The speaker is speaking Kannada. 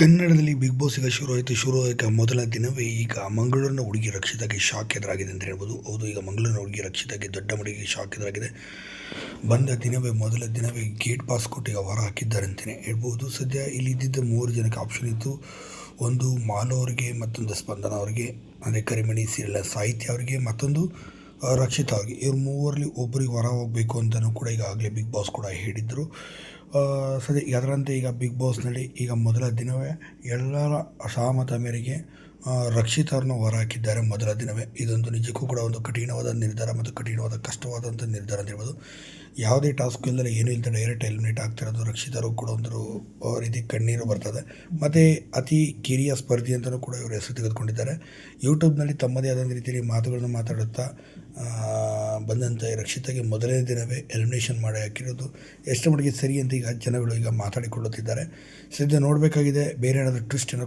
ಕನ್ನಡದಲ್ಲಿ ಬಿಗ್ ಬಾಸ್ ಈಗ ಶುರು ಆಯಿತು. ಶುರು ಮೊದಲ ದಿನವೇ ಈಗ ಮಂಗಳೂರಿನ ಹುಡುಗಿ ರಕ್ಷಿತಾಗಿ ಶಾಕ್ ಎದುರಾಗಿದೆ ಅಂತ ಹೇಳ್ಬೋದು. ಹೌದು, ಈಗ ಮಂಗಳೂರಿನ ಹುಡುಗಿ ರಕ್ಷಿತಾಗೆ ದೊಡ್ಡ ಮಡಿಗೆ ಶಾಕ್ ಎದುರಾಗಿದೆ. ಬಂದ ದಿನವೇ, ಮೊದಲ ದಿನವೇ ಗೇಟ್ ಪಾಸ್ ಕೊಟ್ಟು ಈಗ ಹೊರ ಹಾಕಿದ್ದಾರೆ ಅಂತಲೇ ಹೇಳ್ಬೋದು. ಸದ್ಯ ಇಲ್ಲಿ ಇದ್ದಿದ್ದ ಮೂರು ಜನಕ್ಕೆ ಆಪ್ಷನ್ ಇತ್ತು. ಒಂದು ಮಾಲು ಅವರಿಗೆ, ಮತ್ತೊಂದು ಸ್ಪಂದನ ಅವರಿಗೆ ಅಂದರೆ ಕರಿಮಣಿ ಸೀರಿಯಲ್ ಸಾಹಿತ್ಯ ಅವರಿಗೆ, ಮತ್ತೊಂದು ರಕ್ಷಿತ ರಕ್ಷಿತಾ ಅವ್ರಿಗೆ. ಇವ್ರು ಮೂವರಲ್ಲಿ ಒಬ್ಬರಿಗೆ ಹೊರ ಹೋಗಬೇಕು ಅಂತಲೂ ಕೂಡ ಈಗಾಗಲೇ ಬಿಗ್ ಬಾಸ್ ಕೂಡ ಹೇಳಿದ್ದರು ಸದ್ಯ ಅದರಂತೆ ಈಗ ಬಿಗ್ ಬಾಸ್ನಲ್ಲಿ ಈಗ ಮೊದಲ ದಿನವೇ ಎಲ್ಲರ ಅಸಹಮತ ಮೇರೆಗೆ ರಕ್ಷಿತರನ್ನು ರಕ್ಷಿತ್ ಅವ್ರನ್ನ ಹೊರ ಹಾಕಿದ್ದಾರೆ ಮೊದಲ ದಿನವೇ. ಇದೊಂದು ನಿಜಕ್ಕೂ ಕೂಡ ಒಂದು ಕಠಿಣವಾದ ನಿರ್ಧಾರ ಮತ್ತು ಕಠಿಣವಾದ ಕಷ್ಟವಾದಂಥ ನಿರ್ಧಾರ ಅಂತ ಹೇಳ್ಬೋದು ಯಾವುದೇ ಟಾಸ್ಕ್ ಇಲ್ಲದೆ ಏನೂ ಇಲ್ಲದೆ ಡೈರೆಕ್ಟ್ ಎಲಿಮಿನೇಟ್ ಆಗ್ತಿರೋದು ರಕ್ಷಿತರು ಕೂಡ ಒಂದು ರೀತಿ ಕಣ್ಣೀರು ಬರ್ತದೆ. ಮತ್ತು ಅತಿ ಕಿರಿಯ ಸ್ಪರ್ಧಿ ಅಂತಲೂ ಕೂಡ ಇವರು ಹೆಸರು ತೆಗೆದುಕೊಂಡಿದ್ದಾರೆ. ಯೂಟ್ಯೂಬ್ನಲ್ಲಿ ತಮ್ಮದೇ ಆದಂಥ ರೀತಿಯಲ್ಲಿ ಮಾತುಗಳನ್ನು ಮಾತಾಡುತ್ತಾ ಬಂದಂಥ ರಕ್ಷಿತಗೆ ಮೊದಲನೇ ದಿನವೇ ಎಲಿಮಿನೇಷನ್ ಮಾಡಿ ಹಾಕಿರೋದು. ಎಷ್ಟು ಮಟ್ಟಿಗೆ ಸರಿ ಅಂತ ಈಗ ಜನಗಳು ಈಗ ಮಾತಾಡಿಕೊಳ್ಳುತ್ತಿದ್ದಾರೆ. ಸದ್ಯ ನೋಡಬೇಕಾಗಿದೆ ಬೇರೆ ಏನಾದರೂ ಟ್ವಿಸ್ಟ್ ಏನೋ